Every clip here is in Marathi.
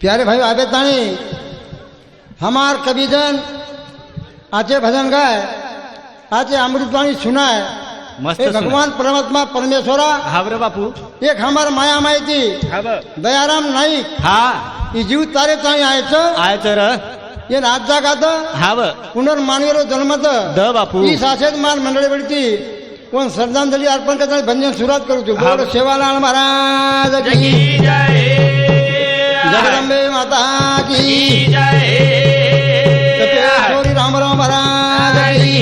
प्यारे भाई आबे ताणी हमार कभी जन आचे भजन गाय आचे अमृतवाणी सुनाय। मस्त. भगवान परमात्मा परमेश्वरा हा बरं बापू। एक हमार माया माहिती। दयाराम नाईक हा। ही जीव तारे ताणी आयचं। आहे तर। ये रात जागात। हा बर। पुनर्मानवीर जन्मत। द बापू। ही सासेत मान मंडळी बडती कोण श्रद्धांजली अर्पण करताना भंजन सुरुवात करू तू हा. बोल सेवालाल महाराज की जगदंबे माता की कपिलेश्वरी रामराव महाराज की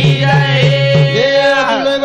जय अतुल्य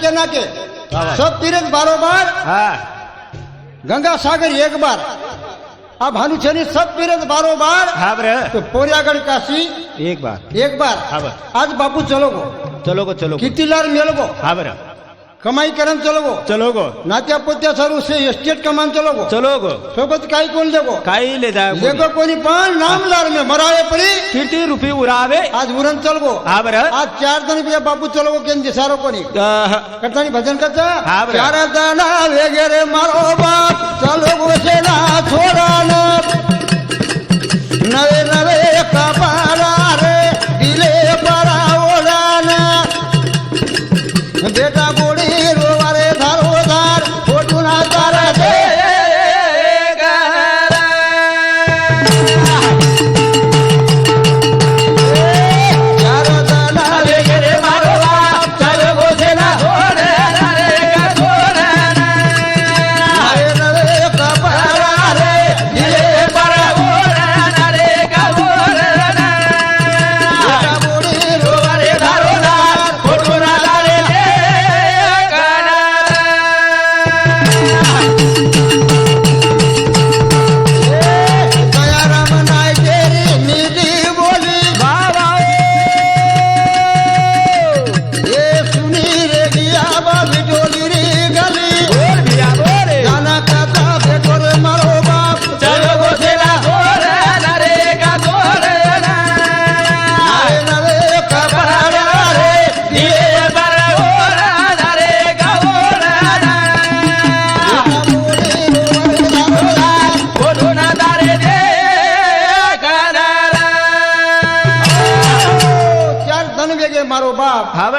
के नाके। सब तीरथ बारोबार हाँ। गंगा सागर एक बार। अब भानुचनी सब तीरथ बारोबार हाँ तो पोरियागढ़ काशी एक बार। एक बार। हाँ आज बापू चलो गो चलो गो चलो गो किती लार मेल गो हाँ बर कमाई करन चलो गो चलो गो नात्या पोत्या सर्व से एस्टेट कमान चलो गो चलो गो सोबत काही कोण लेगो काही ले जाय लेगो कोणी पण नाम लार में मरावे पडी. किती रुपये उरावे? आज उरण चल गो हाँ बर. आज चार जण बिया बापू चलो गो केन दिसारो कोणी करतानी भजन करता? हा बरं. चार दाना वगैरे मारो बाप.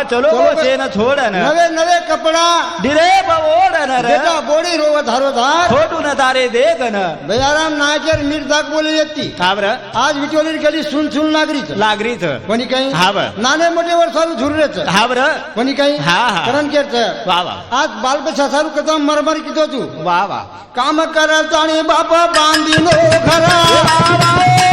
ચલો ગોસે ન છોડ ને નવે નવે કપડા. ધીરે બવોડ ન રે બેટા બોડી રોવ ધારો ધાર. ખોટું ન તારે દેખ ન દયારામ નાચર મીર દાગ બોલી હતી હાબર આજ વિચોલી ગલી સુન સુન લાગરી છે. લાગરી છે. કોની કઈ? હા. નાને મોટે વરસાદ ઝુરરે છે. હાબર કોની કઈ? હા, હા. કરણ કે છે. વાહ વાહ. આજ બાલ પછા સારું કરતા મર મર કીધો તું વાહ વાહ. કામ કરે તાણી બાપા બાંધી નો ઘરા એ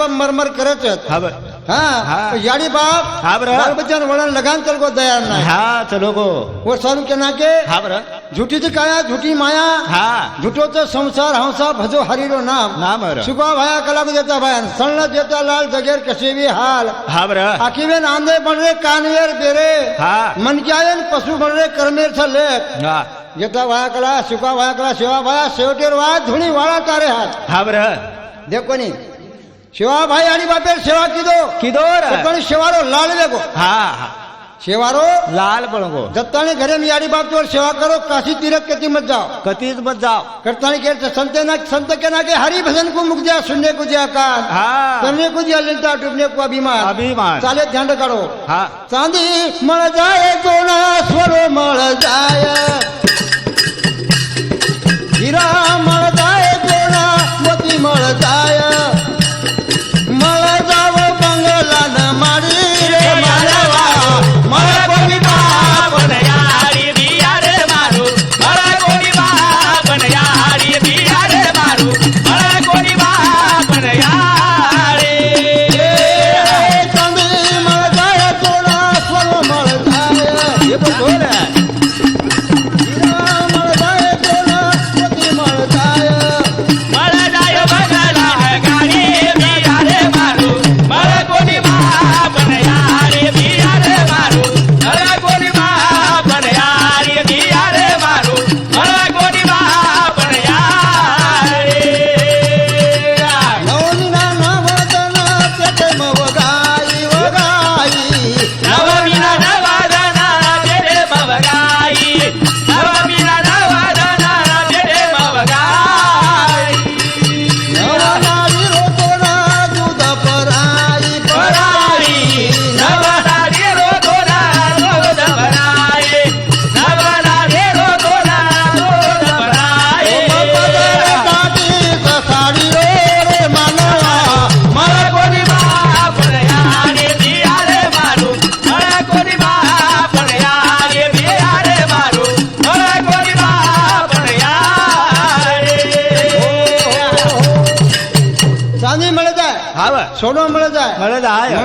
बाप मरमर करत हाँ याड़ी बाप हाँ बचन वड़न लगान चल को दया ना हाँ चलो को के ना के हाँ बरा. झूठी थी काया झूठी माया हाँ. झूठो तो संसार हंसा भजो हरिरो नाम. नाम बरा सुखा भाया कला को देता भाया सन्न देता लाल जगेर कसे भी हाल. हाँ बरा. आखिवे नांदे बन रहे कानवेर बेरे. हाँ. मन क्या पशु बन रहे कर्मेर से लेख जेता येता वाया कला सुखा वाया कला सेवा भाया सेवटेर वाया धुनी वाळा तारे हात. हा बरं. देखो नी. शिवा भाई आणि बापे सेवा किदो? किदो पण शेवारो लाल देगो हा हा. शेवारो? लाल बळगो. दत्ताने घरे मी आडी बापतीवर सेवा करो काशी तिरक कती मत जाओ. कतीच मत जाओ. करताने केलं संत ना संत के नाके हरी भजन को मुख द्या सुनने को द्या का करने को द्या लिंटा टुटने को अभिमान. अभिमान. चाले ध्यान काढो हा. चांदी मळ जाय कोणा स्वर मळ जाय हिरा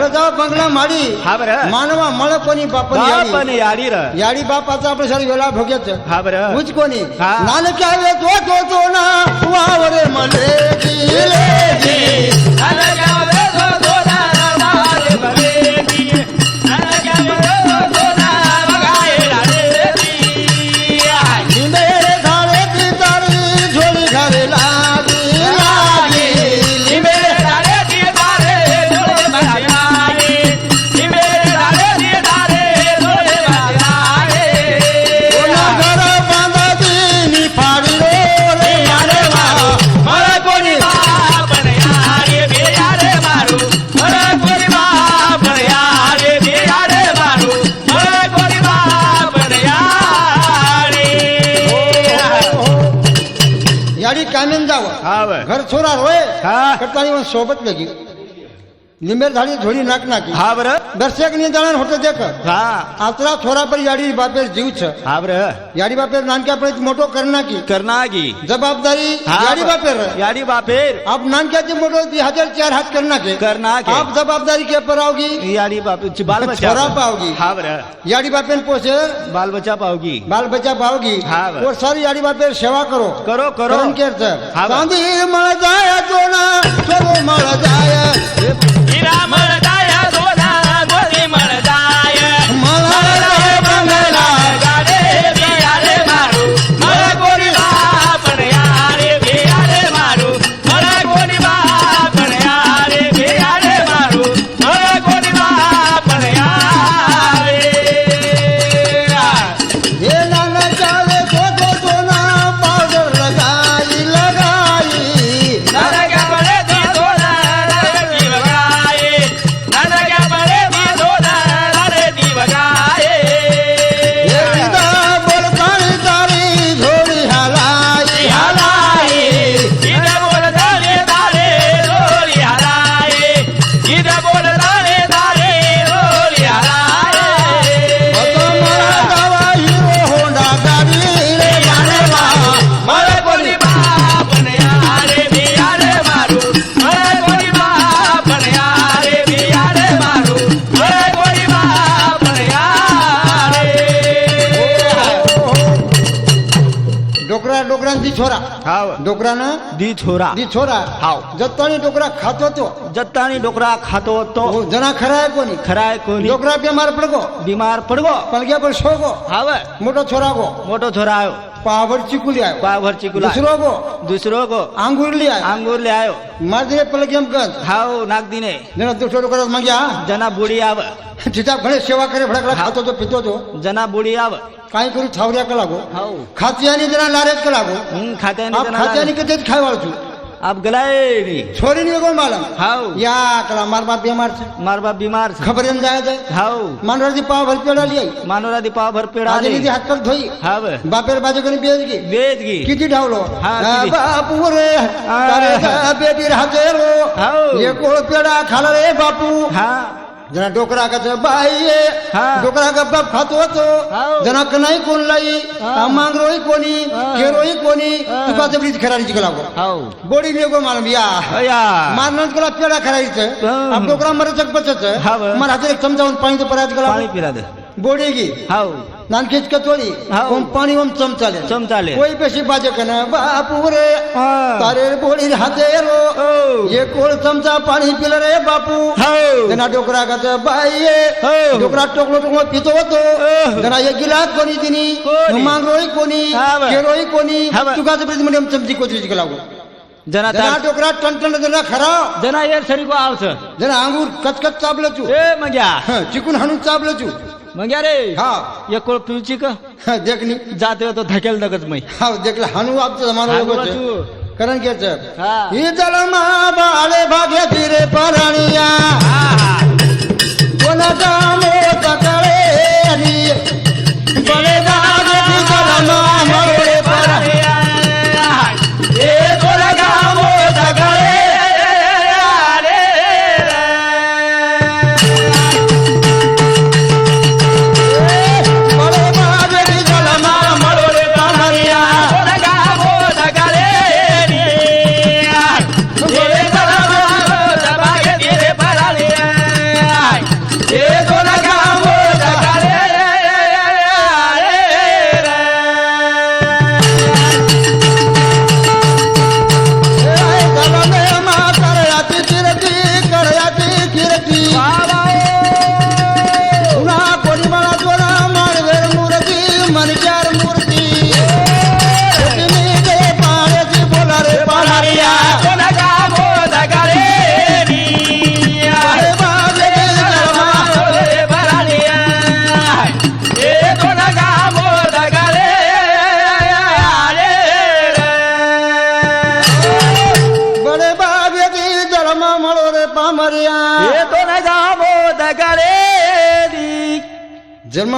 जाव बंगला माडी. हा बरं. मानवा मळ कोणी बापन याडी? याडी र. याडी बापाचा आपलं सारी वेळा भोग्याच. हा बरं. उच कोणी? हा. नानक्या तो तो तो ना. वावरे मले मेरे हा बर घर छोरा रोय हा. लिंबेर झाडी झोडी नाक नाकी. हा बरं. दर्शक निदान होतं देख. हा. आतरा थोरा पर याडी बापेर जीव छ. हा बरं. याडी बापेर नानक्या पर मोठो करना की करनागी. जबाबदारी हा याडी बापेर. याडी बापेर. आप नानक्याचे मोठो दी हजार चार हात करना के करना के आप जबाबदारी के पर आओगी याडी बापेची बाल बच्चा छोरा पाओगी हा बरं. याडी बापेन पोसे. बाल बच्चा पावगी. बाल बच्चा पाओगी हा बरं. और सारी याडी बापेर सेवा करो. करो करो. करण केर हा बरं. चांदी मळ जाय जोना. सोनो मळ जाय. मळ डोकरा डोकरांची छोरा हा डोकरानं दी छोरा दी छोरा हाव. जत्तानी डोकरा खातो तो। जत्तानी डोकरा खातो तो। हो, जना खरा आहे कोणी? खराय कोणी? डोकरा बेमार पडगो। बीमार पडगो। पलग्या पण शोगो। हाव मोठो छोरा गो। मोठो छोरा आयो। पावर चिकुला दुसरो गो। दुसरो को आंगुरली आहे अंगूरले आयो। माझे पलग्याम गंज। हाव नाग दिने जना दुसरो डोकरा मग या जना बुडी आव। तिचा घणे सेवा करे भडकला खातो तो पितो तो। जना बुडी आव। काही करू छावऱ्या का लागो खात्यानी जरा लारेज का लागो खात्याने आप जना खात्यानी किती खाय वाळचू आप गलाय नी छोरी नहीं कोण मालम हाव. या कला मार बाप बीमार छे. मार बाप बीमार छ. खबर एम जाय जाय. हाव. मानवर दी पाव भर पेडा लियाई मानोरा दी पाव भर पेड़ा ले दी हात कर धोई. हाव. बापेर बाजू कोणी बेज गी वेद गी किती ढावलो? हा? बापू रे. अरे बेटी राहते रो हाव. ये कोळ पेडा खाला रे बापू. हा. जना डोकरा का बाई ये हा. डोकरा का बाप खातो होतो हाव. जना कनाई कोण लाई हा. मांगरोई कोणी हा. केरोई कोणी हा. तुका जबरीच खरारीची लागो हाव बोडी निगो मालम या मारणार तुला पेडा हं. आप डोकरा मरच बचत हा बरं. मला हातात एक चमचावून पाणी तर परायचं गेला पिला दे बोडी गी हाव. नानखीच कचोरी. हाव. ओम पाणी ओम चमचाले चमचाले कोई पेशी बाजे कना बापू रे. हा. तारे बोडी हाते रो. ओ ये कोळ चमचा पाणी पिलं रे बापू. हाव. जना डोकरा का बाई ये हो. डोकरा टोकलो टोकलो पितो होतो. हो. जना एक गिलास कोणी तिनी. कोणी? मांगरोई कोणी? हा बरं. केरोई कोणी? हा बरं. तुका जबरीच मध्ये चमची कोचरीची गेला जना जना तार डोकरा टणटण जना खरा. जना येर सरी को आवस जना अंगूर कचकच चाबलं चू ए हं, चिकून हाणून चाबलं चू मग्या रे. हा. एक कोळ पिवची का? देखनी जाते तो धकेल नकच मै. हा देखला हानू आपचं जमाना. करण केच हा. ही जलमा बाळे भाग्य फिरे पराणिया. कोणाचा मोत कळे री बळे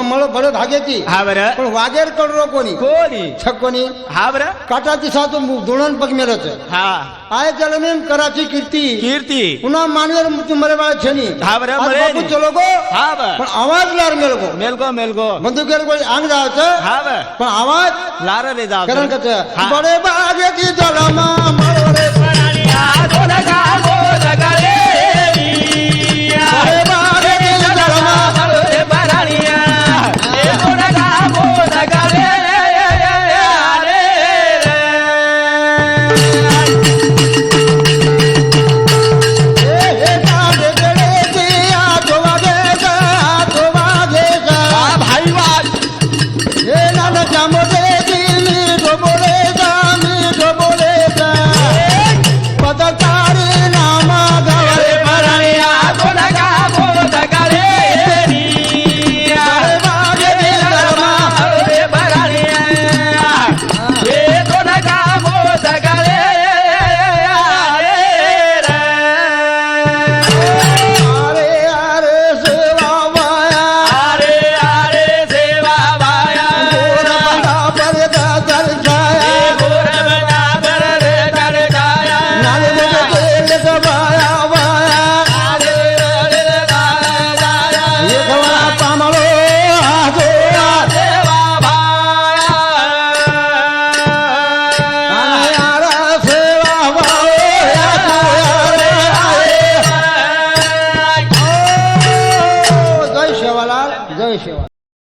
मळ बळ धाग्याची हा बरं पण वागेर कडरो कोणी कोणी छकोनी हा बरं काटाची साधू दुळण पग मेरच हा आय जलमेम कराची कीर्ती कीर्ती पुन्हा मानवेर मृत्यू मरे बाळा छेनी हा बरं मरे चलो गो हा बरं पण आवाज लार मेलगो मेलगो मेलगो बंदुकेर गोळी अंग जावचं हा बरं पण आवाज लार रे जाव करण कसं बडे बागेची मा मळ बळे पळाली आदोलगा